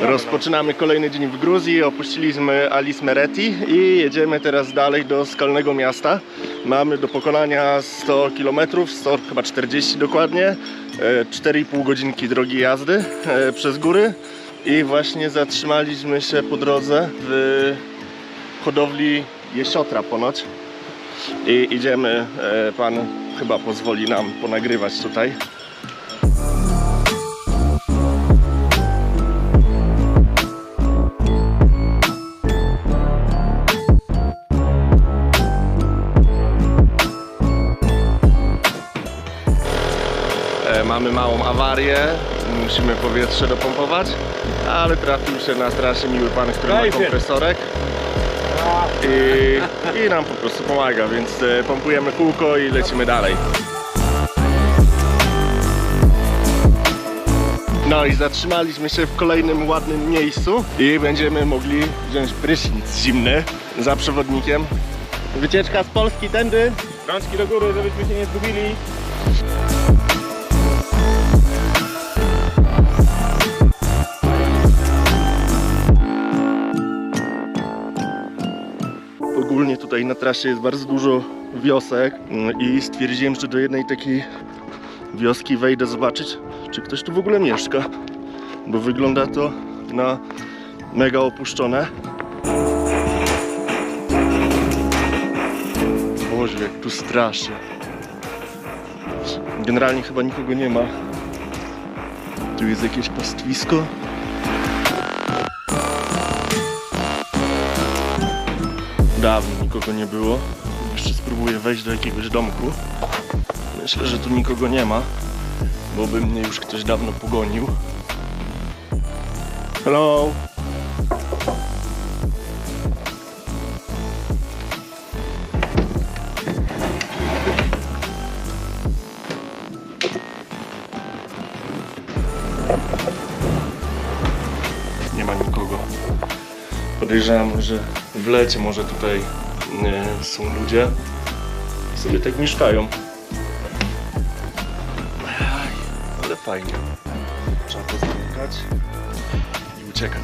Rozpoczynamy kolejny dzień w Gruzji. Opuściliśmy Alice Mereti i jedziemy teraz dalej do skalnego miasta. Mamy do pokonania 100 km, 100 chyba 40 dokładnie. e, 4,5 godzinki drogi jazdy e, przez góry. I właśnie zatrzymaliśmy się po drodze w hodowli jesiotra ponoć. I idziemy, e, pan chyba pozwoli nam ponagrywać tutaj. Mamy małą awarię, musimy powietrze dopompować, ale trafił się na trasie miły pan, który ma kompresorek i, i nam po prostu pomaga, więc e, pompujemy kółko i lecimy dalej. No i zatrzymaliśmy się w kolejnym ładnym miejscu i będziemy mogli wziąć prysznic zimny za przewodnikiem. Wycieczka z Polski tędy. Rączki do góry, żebyśmy się nie zgubili. Ogólnie tutaj na trasie jest bardzo dużo wiosek mm, i stwierdziłem, że do jednej takiej wioski wejdę zobaczyć, czy ktoś tu w ogóle mieszka, bo wygląda to na mega opuszczone. Boże, jak tu straszy. Generalnie chyba nikogo nie ma. Tu jest jakieś pastwisko. Dawno nikogo nie było. Jeszcze spróbuję wejść do jakiegoś domku. Myślę, że tu nikogo nie ma, bo by mnie już ktoś dawno pogonił. Hello. Nie ma nikogo. Podejrzewam, że w lecie może tutaj e, są ludzie i sobie tak mieszkają. Aj, ale fajnie. Trzeba to zamykać i uciekać.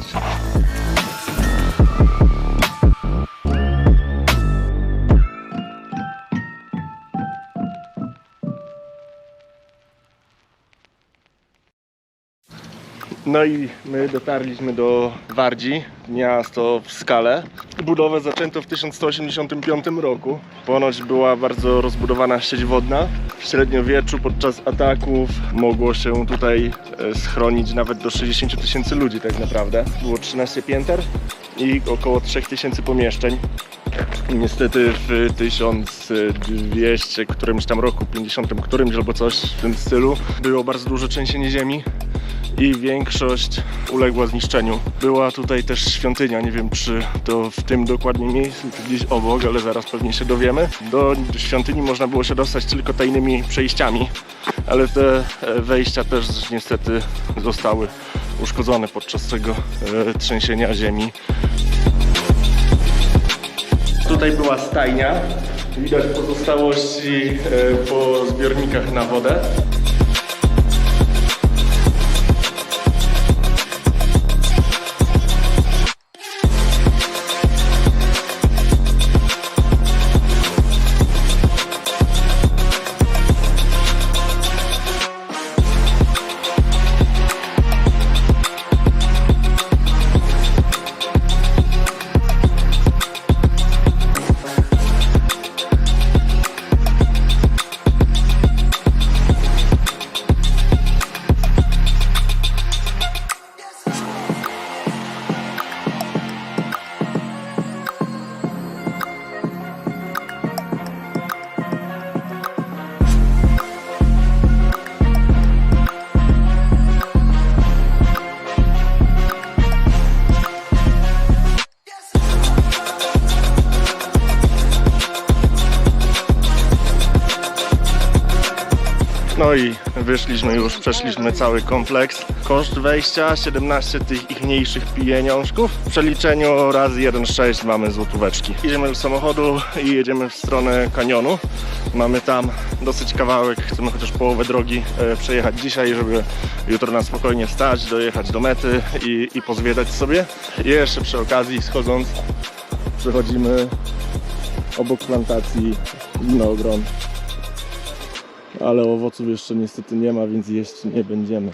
No i my dotarliśmy do Wardzi, miasto w skale. Budowę zaczęto w 1185 roku. Ponoć była bardzo rozbudowana sieć wodna. W średniowieczu podczas ataków mogło się tutaj e, schronić nawet do 60 000 tysięcy ludzi tak naprawdę. Było 13 pięter i około 3000 pomieszczeń. Niestety w 1200 którymś tam roku, 50 którymś albo coś w tym stylu, było bardzo duże trzęsienie ziemi i większość uległa zniszczeniu. Była tutaj też świątynia, nie wiem czy to w tym dokładnie miejscu, czy gdzieś obok, ale zaraz pewnie się dowiemy. Do świątyni można było się dostać tylko tajnymi przejściami, ale te e, wejścia też niestety zostały uszkodzone podczas tego e, trzęsienia ziemi. Tutaj była stajnia. Widać pozostałości e, po zbiornikach na wodę. No i wyszliśmy już, przeszliśmy cały kompleks. Koszt wejścia 17 tych ich mniejszych pieniążków. W przeliczeniu razy 1,6 mamy złotóweczki. Idziemy do samochodu i jedziemy w stronę kanionu. Mamy tam dosyć kawałek, chcemy chociaż połowę drogi e, przejechać dzisiaj, żeby jutro na spokojnie wstać, dojechać do mety i, i pozwiedzać sobie. I jeszcze przy okazji schodząc przechodzimy obok plantacji winogron. Ale owoców jeszcze niestety nie ma, więc jeść nie będziemy.